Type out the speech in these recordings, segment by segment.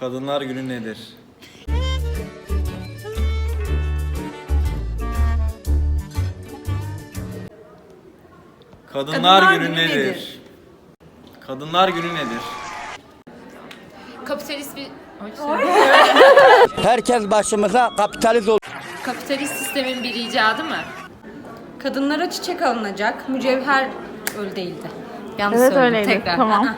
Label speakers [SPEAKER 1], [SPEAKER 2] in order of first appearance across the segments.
[SPEAKER 1] Kadınlar günü nedir? Kadınlar,
[SPEAKER 2] Kadınlar
[SPEAKER 1] günü,
[SPEAKER 2] günü
[SPEAKER 1] nedir?
[SPEAKER 2] nedir?
[SPEAKER 1] Kadınlar günü nedir?
[SPEAKER 3] Kapitalist bir
[SPEAKER 4] Herkes başımıza kapitalist ol.
[SPEAKER 3] kapitalist sistemin bir icadı mı?
[SPEAKER 2] Kadınlara çiçek alınacak, mücevher öyle değildi. Yanlış
[SPEAKER 5] Evet,
[SPEAKER 2] söyledim
[SPEAKER 5] öyleydi.
[SPEAKER 2] tekrar.
[SPEAKER 5] Tamam.
[SPEAKER 2] Aha.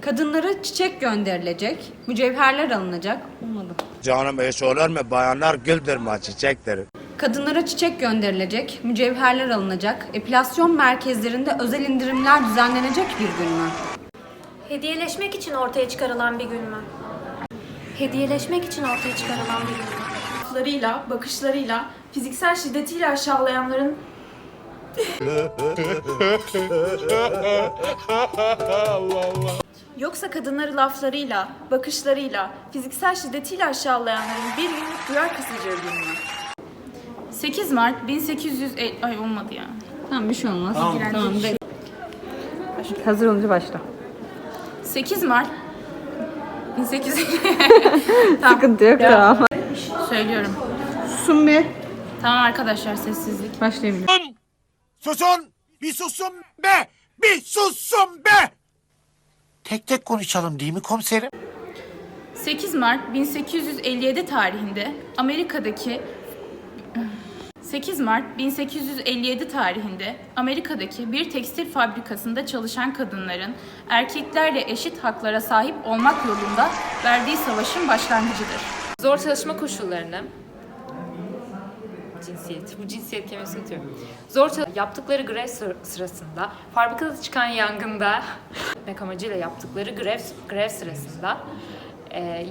[SPEAKER 2] Kadınlara çiçek gönderilecek, mücevherler alınacak. Olmadı.
[SPEAKER 4] Canım eş olur mu? Bayanlar güldür mü çiçektir.
[SPEAKER 2] Kadınlara çiçek gönderilecek, mücevherler alınacak, epilasyon merkezlerinde özel indirimler düzenlenecek bir gün mü?
[SPEAKER 6] Hediyeleşmek için ortaya çıkarılan bir gün mü? Hediyeleşmek için ortaya çıkarılan bir gün mü?
[SPEAKER 7] laflarıyla, bakışlarıyla, fiziksel şiddetiyle aşağılayanların Yoksa kadınları laflarıyla, bakışlarıyla, fiziksel şiddetiyle aşağılayanların bir günlük duyar kısıcığı gün mü?
[SPEAKER 8] 8 Mart 1850 ay olmadı ya.
[SPEAKER 2] Tamam bir şey olmaz. Tamam. de-
[SPEAKER 5] Hazır olunca başla.
[SPEAKER 8] 8 Mart 1850
[SPEAKER 5] Sıkıntı yok tamam.
[SPEAKER 8] söylüyorum.
[SPEAKER 5] Susun bir.
[SPEAKER 8] Tamam arkadaşlar sessizlik.
[SPEAKER 5] Başlayabilir.
[SPEAKER 9] Susun! Bir susun be! Bir susun be! Tek tek konuşalım değil mi komiserim?
[SPEAKER 8] 8 Mart 1857 tarihinde Amerika'daki 8 Mart 1857 tarihinde Amerika'daki bir tekstil fabrikasında çalışan kadınların erkeklerle eşit haklara sahip olmak yolunda verdiği savaşın başlangıcıdır.
[SPEAKER 3] Zor çalışma koşullarını cinsiyet, bu cinsiyet kelimesini unutuyorum. Zor yaptıkları grev sır- sırasında, fabrikada çıkan yangında etmek amacıyla yaptıkları grev, grev sırasında e,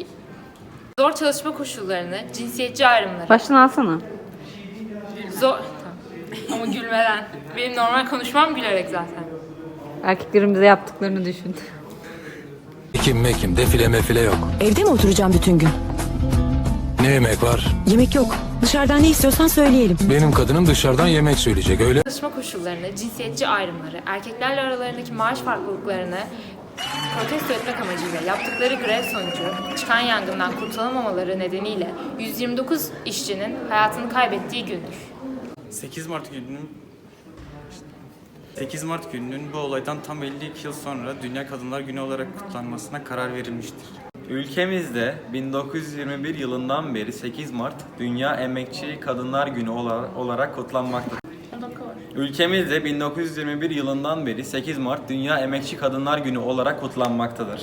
[SPEAKER 3] zor çalışma koşullarını, cinsiyetçi ayrımları,
[SPEAKER 5] Baştan alsana.
[SPEAKER 3] zor... Ama gülmeden. Benim normal konuşmam gülerek zaten.
[SPEAKER 5] Erkeklerin bize yaptıklarını düşün.
[SPEAKER 10] Ekim mekim defile mefile yok.
[SPEAKER 11] Evde mi oturacağım bütün gün?
[SPEAKER 10] Ne yemek var?
[SPEAKER 11] Yemek yok. Dışarıdan ne istiyorsan söyleyelim.
[SPEAKER 10] Benim kadınım dışarıdan yemek söyleyecek öyle.
[SPEAKER 3] Çalışma koşullarını, cinsiyetçi ayrımları, erkeklerle aralarındaki maaş farklılıklarını protesto etmek amacıyla yaptıkları grev sonucu çıkan yangından kurtulamamaları nedeniyle 129 işçinin hayatını kaybettiği gündür.
[SPEAKER 1] 8 Mart gününün 8 Mart gününün bu olaydan tam 52 yıl sonra Dünya Kadınlar Günü olarak kutlanmasına karar verilmiştir. Ülkemizde 1921 yılından beri 8 Mart Dünya Emekçi Kadınlar Günü ola- olarak kutlanmaktadır. Ülkemizde 1921 yılından beri 8 Mart Dünya Emekçi Kadınlar Günü olarak kutlanmaktadır.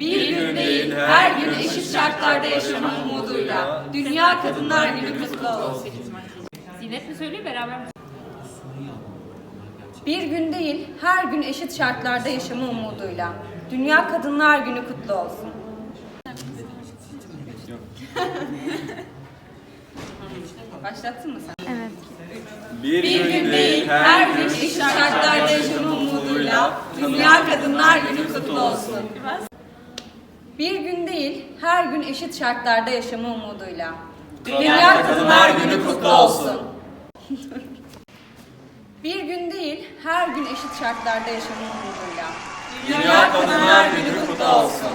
[SPEAKER 2] Bir gün değil, her gün eşit şartlarda yaşama umuduyla. Dünya Kadınlar Günü kutlu olsun.
[SPEAKER 3] Zinet mi söylüyor beraber mi?
[SPEAKER 2] Bir gün değil, her gün eşit şartlarda yaşama umuduyla. Dünya Kadınlar Günü kutlu olsun. Başlattın mı sen?
[SPEAKER 1] Bir,
[SPEAKER 2] gün değil, her gün eşit şartlarda yaşama umuduyla Dünya Kadınlar Günü kutlu olsun. Bir gün değil, her gün eşit şartlarda yaşama umuduyla. Dünya Kadınlar Günü kutlu olsun. Bir gün değil, her gün eşit şartlarda yaşama umuduyla. Dünya Kadınlar Günü kutlu olsun.